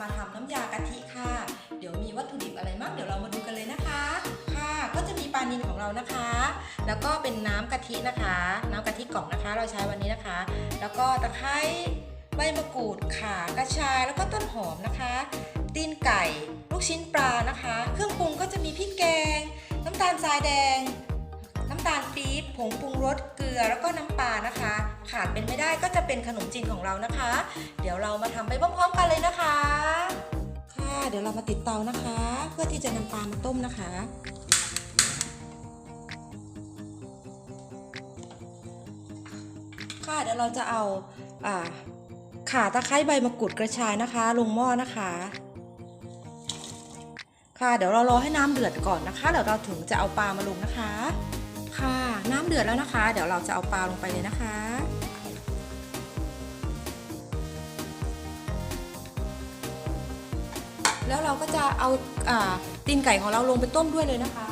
มาทำน้ำยากะทิค่ะ เดี๋ยวมีวัตถุดิบอะไรมากเดี๋ยวเรามาดูกันเลยนะคะ ค่ะ ก็จะมีปลานิลของเรานะคะ แล้วก็เป็นน้ำกะทินะคะ น้ำกะทิกล่องนะคะ เราใช้วันนี้นะคะ แล้วก็ตะไคร้ใบมะกรูดข่ากระชายแล้วก็ต้นหอมนะคะ ตีนไก่ ลูกชิ้นปลานะคะ เครื่องปรุงก็จะมีพริกแกง น้ำตาลทรายแดง น้ำตาลปี๊บผงปรุงรสเกลือแล้วก็น้ำปลานะคะ ขาดเป็นไม่ได้ก็จะเป็นขนมจีนของเรานะคะ เดี๋ยวเรามาทำไปพร้อมๆกันเลยนะคะ ค่ะเดี๋ยวเรามาติดเตานะคะ เพื่อที่จะนำปลามาต้มนะคะค่ะเดี๋ยวเราจะเอาข่าตะไคร้ใบมะกรูดกระชายนะคะ ลงหม้อนะคะ ค่ะเดี๋ยวเรารอให้น้ำเดือดก่อนนะคะเดี๋ยวเราถึงจะเอาปลามาลงนะคะ ค่ะน้ำเดือดแล้วนะคะ เดี๋ยวเราจะเอาปลาลงไปเลยนะคะ แล้วเราก็จะเอาอาตีนไก่ของเราลงไปต้มด้วยเลยนะคะ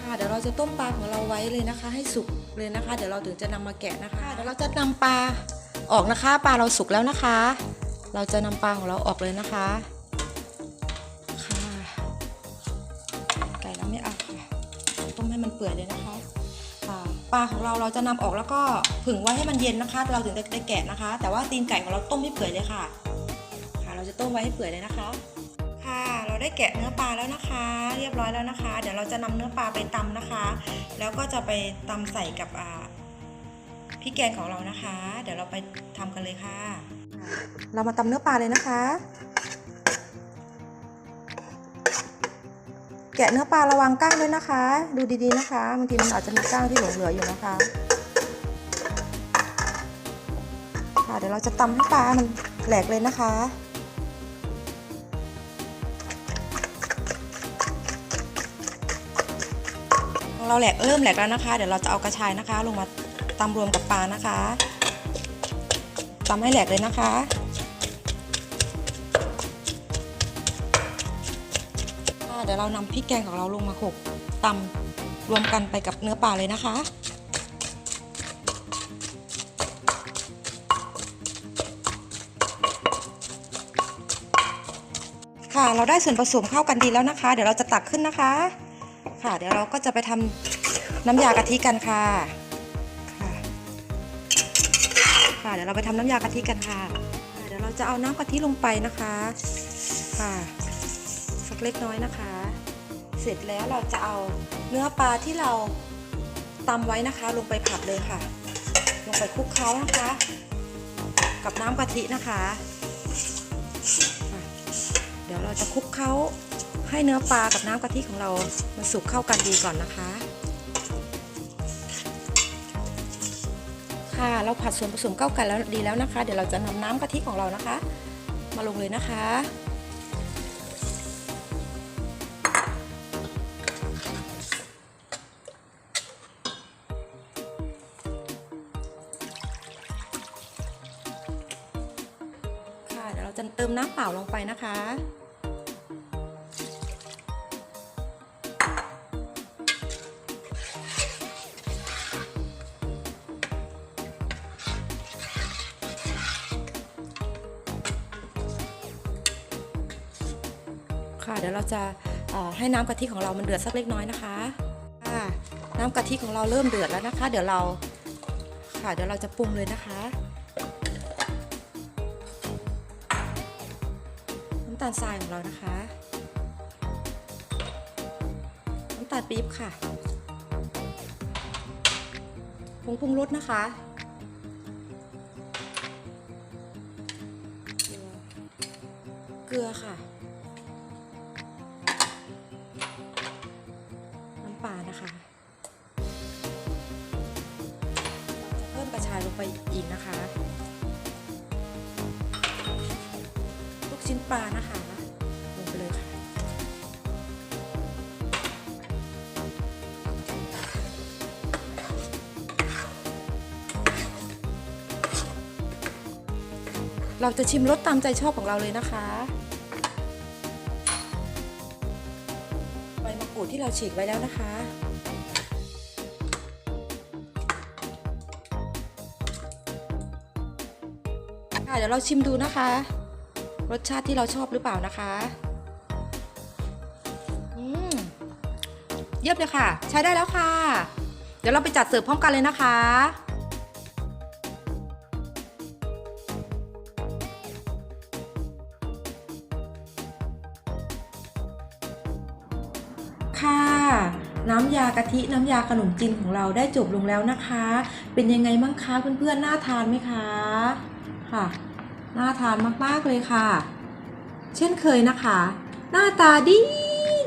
ค่ะเดี๋ยวเราจะต้มปลาของเราไว้เลยนะคะ ให้สุกเลยนะคะ เดี๋ยวเราถึงจะนำมาแกะนะคะ เดี๋ยวเราจะนำปลาออกนะคะ ปลาเราสุกแล้วนะคะ เราจะนำปลาของเราออกเลยนะคะ เปื่อยเลยนะคะปลาของเราเราจะนำออกแล้วก็ผึ่งไว้ให้มันเย็นนะคะ เราถึงจะได้แกะนะคะ แต่ว่าตีนไก่ของเราต้มให้เปื่อยเลยค่ะ ค่ะ เราจะต้มไว้ให้เปื่อยเลยนะคะ ค่ะ เราได้แกะเนื้อปลาแล้วนะคะ เรียบร้อยแล้วนะคะ เดี๋ยวเราจะนำเนื้อปลาไปตำนะคะ แล้วก็จะไปตำใส่กับพริกแกงของเรานะคะ เดี๋ยวเราไปทำกันเลยค่ะ เรามาตำเนื้อปลาเลยนะคะ แกะเนื้อปลาระวังก้างด้วยนะคะ ดูดีๆนะคะบางทีมันอาจจะมีก้างที่หลงเหลืออยู่นะคะค่ะเดี๋ยวเราจะตำให้ปลามันแหลกเลยนะคะเราแหลกเริ่มแหลกแล้วนะคะ เดี๋ยวเราจะเอากระชายนะคะ ลงมาตำรวมกับปลานะคะตำให้แหลกเลยนะคะ เดี๋ยวเรานำพริกแกงของเราลงมาโขลกตำรวมกันไปกับเนื้อปลาเลยนะคะ ค่ะเราได้ส่วนผสมเข้ากันดีแล้วนะคะ เดี๋ยวเราจะตักขึ้นนะคะ ค่ะ เดี๋ยวเราก็จะไปทำน้ำยากะทิกันค่ะค่ะเดี๋ยวเราไปทำน้ำยากะทิกันค่ะ เดี๋ยวเราจะเอาน้ำกะทิลงไปนะคะ ค่ะ สักเล็กน้อยนะคะ สร็จแล้วเราจะเอาเนื้อปลาที่เราตำไว้นะคะ ลงไปผัดเลยค่ะ ลงไปคลุกเคล้านะคะ กับน้ำกะทินะคะะเดี๋ยวเราจะคลุกเคล้าให้เนื้อปลากับน้ำกะทิของเรา มันสุกเข้ากันดีก่อนนะคะ ค่ะเราผัดส่วนผสมเข้ากันแล้วดีแล้วนะคะ เดี๋ยวเราจะนำน้ำกะทิของเรานะคะ มาลงเลยนะคะ น้ำเปล่าลงไปนะคะ ค่ะเดี๋ยวเราจะให้น้ำกะทิของเรามันเดือดสักเล็กน้อยนะคะค่ะน้ำกะทิของเราเริ่มเดือดแล้วนะคะ เดี๋ยวเราค่ะเดี๋ยวเราจะปรุงเลยนะคะำตาลทรายของเรานะคะ น้ำตาลปี๊บค่ะผงปรุงรสนะคะเกลือค่ะ น้ำปลานะคะเราจะเพิ่มกระชายลงไปอีกนะคะ ลูกชิ้นปลานะคะ เราจะชิมรสตามใจชอบของเราเลยนะคะใบมะกรูดที่เราฉีกไว้แล้วนะคะค่ะเดี๋ยวเราชิมดูนะคะ รสชาติที่เราชอบหรือเปล่านะคะอืมเยี่ยมเลยค่ะ ใช้ได้แล้วค่ะ เดี๋ยวเราไปจัดเสิร์ฟพร้อมกันเลยนะคะ น้ำยากะทิน้ำยาขนมจีนของเราได้จบลงแล้วนะคะ เป็นยังไงบ้างคะเพื่อนๆน่าทานไหมคะค่ะน่าทานมากๆเลยค่ะ เช่นเคยนะคะ หน้าตาดี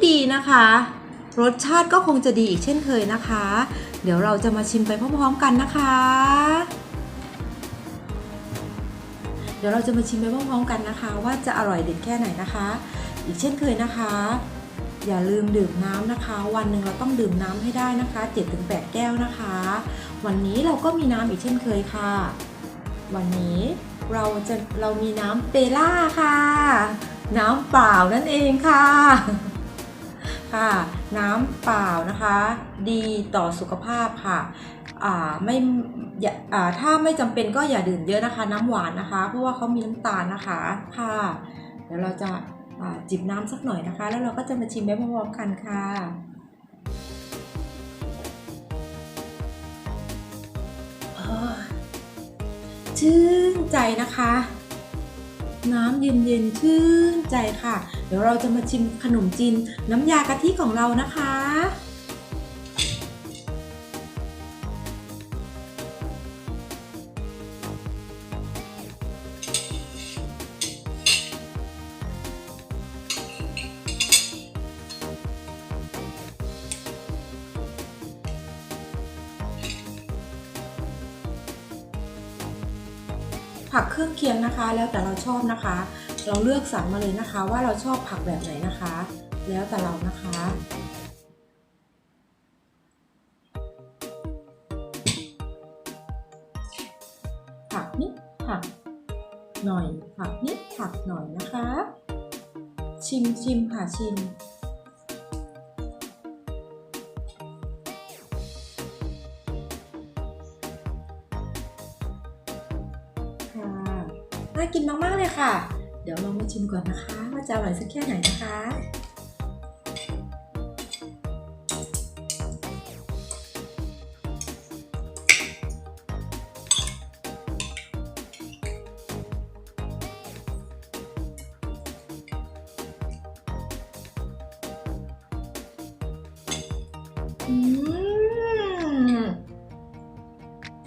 ดีนะคะ รสชาติก็คงจะดีอีกเช่นเคยนะคะ เดี๋ยวเราจะมาชิมไปพร้อมๆกันนะคะ เดี๋ยวเราจะมาชิมไปพร้อมๆกันนะคะ ว่าจะอร่อยเด็ดแค่ไหนนะคะ อีกเช่นเคยนะคะ อย่าลืมดื่มน้ำนะคะ วันหนึ่งเราต้องดื่มน้ำให้ได้นะคะ 7-8 แก้วนะคะ วันนี้เราก็มีน้ำอีกเช่นเคยค่ะ วันนี้เราจะเรามีน้ำเปล่าค่ะ น้ำเปล่านั่นเองค่ะค่ะน้ำเปล่านะคะ ดีต่อสุขภาพค่ะอ่าไม่อ่าถ้าไม่จำเป็นก็อย่าดื่มเยอะนะคะ น้ำหวานนะคะ เพราะว่าเขามีน้ำตาลนะคะค่ะ เดี๋ยวเราจะ จิบน้ำสักหน่อยนะคะ แล้วเราก็จะมาชิมไปพร้อมๆกันค่ะชื่นใจนะคะ น้ำเย็นๆชื่นใจค่ะ เดี๋ยวเราจะมาชิมขนมจีนน้ำยากะทิของเรานะคะ ผักเครื่องเคียงนะคะ แล้วแต่เราชอบนะคะ เราเลือกสรรมาเลยนะคะ ว่าเราชอบผักแบบไหนนะคะ แล้วแต่เรานะคะ ผักนิดผักหน่อยผักนิดผักหน่อยนะคะ ชิมชิมค่ะชิม ค่ะ น่ากินมากๆเลยค่ะ เดี๋ยวเรามาชิมก่อนนะคะ ว่าจะอร่อยสักแค่ไหนนะคะ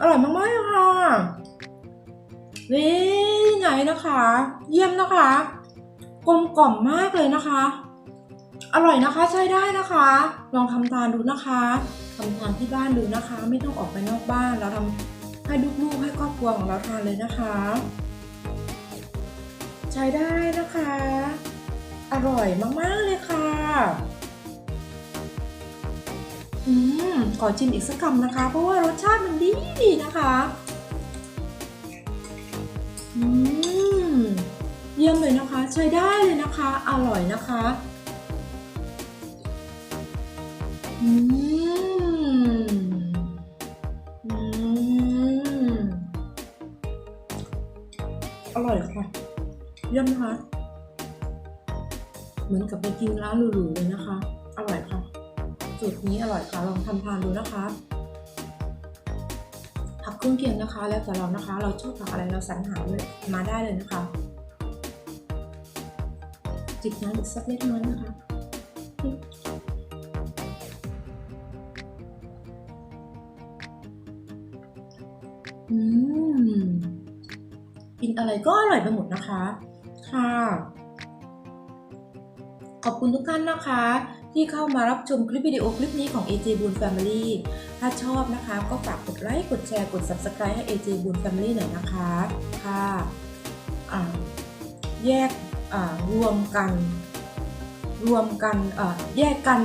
อร่อยมากๆเลยค่ะ นี่ไงนะคะ เยี่ยมนะคะ กลมกล่อมมากเลยนะคะ อร่อยนะคะใช้ได้นะคะ ลองทำทานดูนะคะทำทานที่บ้านดูนะคะ ไม่ต้องออกไปนอกบ้านเราทำให้ลูกๆให้ครอบครัวของเราทานเลยนะคะ ใช้ได้นะคะ อร่อยมากๆเลยค่ะอืมขอชิมอีกสักคำนะคะ เพราะว่ารสชาติมันดีดีนะคะ เยี่ยมเลยนะคะ ใช้ได้เลยนะคะ อร่อยนะคะอืมอืมอร่อยค่ะเยี่ยมนะคะ เหมือนกับไปกินร้านหรูๆเลยนะคะ อร่อยค่ะสูตรนี้อร่อยค่ะ ลองทำทานดูนะคะ เครื่องเคียงนะคะ แล้วแต่เรานะคะ เราชอบผักอะไรเราสรรหาเลยมาได้เลยนะคะ จิบน้ำอีกสักเล็กน้อยนะคะอืมกินอะไรก็อร่อยไปหมดนะคะ ค่ะ ขอบคุณทุกท่านนะคะ ที่เข้ามารับชมคลิปวิดีโอคลิปนี้ของ AJ Boon Family ถ้าชอบนะคะ ก็ฝากกดไลค์ กดแชร์ กด Subscribe ให้ AJ Boon Family หน่อยนะคะ ค่ะแยกรวมกัน รวมกันแยกกัน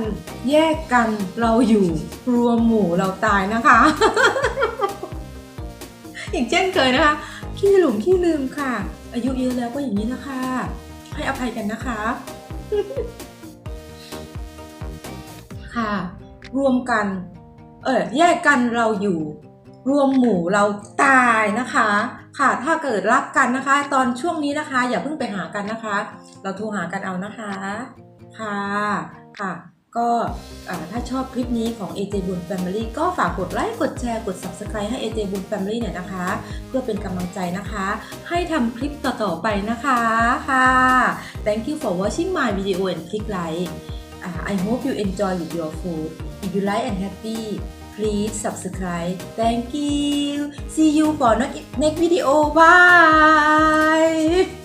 แยกกันเราอยู่รวมหมู่เราตายนะคะ อย่างเช่นเคยนะคะ ขี้หลุมขี้ลืมค่ะ อายุเยอะแล้วก็อย่างนี้นะคะ ให้อภัยกันนะคะ ค่ะ รวมกัน เออแยกกันเราอยู่ รวมหมู่เราตายนะคะ ค่ะถ้าเกิดรักกันนะคะ ตอนช่วงนี้นะคะ อย่าเพิ่งไปหากันนะคะ เราโทรหากันเอานะคะ ค่ะค่ะก็ถ้าชอบคลิปนี้ของ AJ b u n Family ก็ฝากกดไลค์ กดแชร์ กด Subscribe ให้ AJ b u n Family หน่อยนะคะ เพื่อเป็นกำลังใจนะคะ ให้ทำคลิปต่อ ๆ ไปนะคะค่ะ Thank you for watching my video and click like Uh, I hope you enjoy with your food. If you like and happy, please subscribe. Thank you. See you for next video. Bye.